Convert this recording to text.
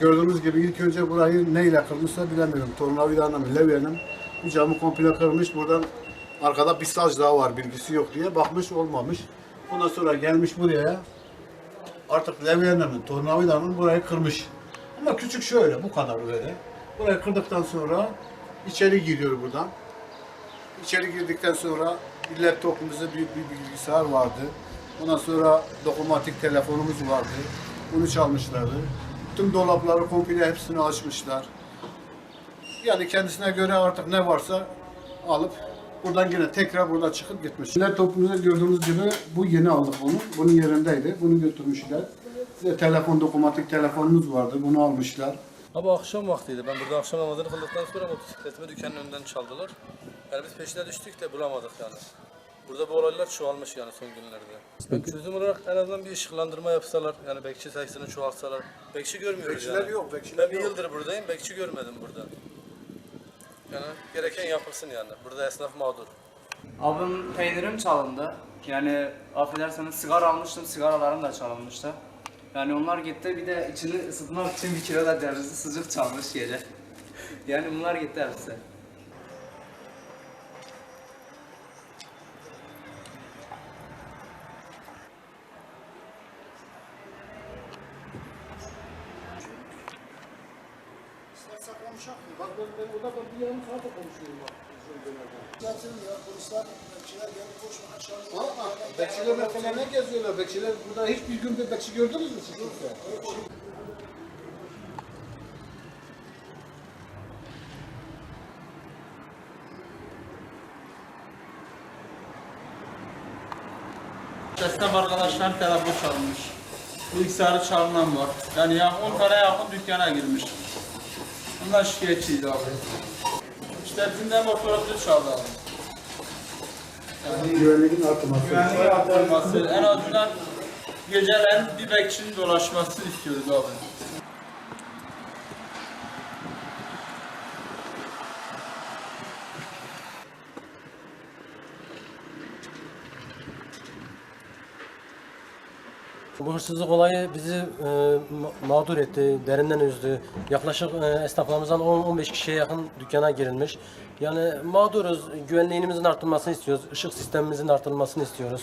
Gördüğünüz gibi ilk önce burayı neyle kırmışsa bilemiyorum. Tornavidayla mı, levyeyle mi? Bu camı komple kırmış. Buradan arkada bir saç daha var bilgisi yok diye bakmış olmamış. Ondan sonra gelmiş buraya. Artık levyeyle mi, tornavidayla mı burayı kırmış. Ama küçük şöyle, bu kadar böyle. Burayı kırdıktan sonra içeri giriyor buradan. İçeri girdikten sonra laptopumuzda büyük bir bilgisayar vardı. Ondan sonra dokunmatik telefonumuz vardı. Bunu çalmışlardı. Tüm dolapları komple hepsini açmışlar. Yani kendisine göre artık ne varsa alıp buradan yine tekrar burada çıkıp gitmiş. Laptopumuzda gördüğünüz gibi bu yeni aldık bunu. Bunun yerindeydi. Bunu götürmüşler. De telefon, dokunmatik telefonumuz vardı. Bunu almışlar. Abi akşam vaktiydi. Ben burada akşam namazını kıldıktan sonra motosikletimi dükkanın önünden çaldılar. Yani biz peşine düştük de bulamadık yani. Burada bu olaylar çoğalmış yani son günlerde. Çözüm olarak en azından bir ışıklandırma yapsalar, yani bekçi sayısını çoğaltsalar. Bekçi görmüyoruz Bekçiler yani. yok, bekçiler ben bir yok. yıldır buradayım, bekçi görmedim burada. Yani gereken yapılsın yani. Burada esnaf mağdur. Abim peynirim çalındı. Yani affederseniz sigara almıştım, sigaralarım da çalınmıştı. Yani onlar gitti bir de içini ısıtmak için bir kilo da cevizi sıcak çalmış gece. yani bunlar gitti hepsi. Bak ben, ben orada ben bir yarım saat konuşuyorum bak. Zaten ya polisler, bekçiler gelip koşma aşağı. Aa, bekçiler mesela ne geziyorlar? Bekçiler burada hiçbir gün bir bekçi gördünüz mü siz kimse? Esnaf arkadaşlar telefon çalınmış. Bilgisayarı çalınan var. Yani ya 10 tane yakın dükkana girmiş. Bunlar şikayetçiydi abi. İşte bizimden motorunu çaldı abi. Güvenliğin artması. Güvenlik arttırması, en azından gecelen bir bekçinin dolaşmasını istiyoruz abi. Bu hırsızlık olayı bizi e, ma- mağdur etti, derinden üzdü. Yaklaşık e, esnaflarımızdan 10-15 kişiye yakın dükkana girilmiş. Yani mağduruz, güvenliğimizin arttırılmasını istiyoruz, ışık sistemimizin arttırılmasını istiyoruz.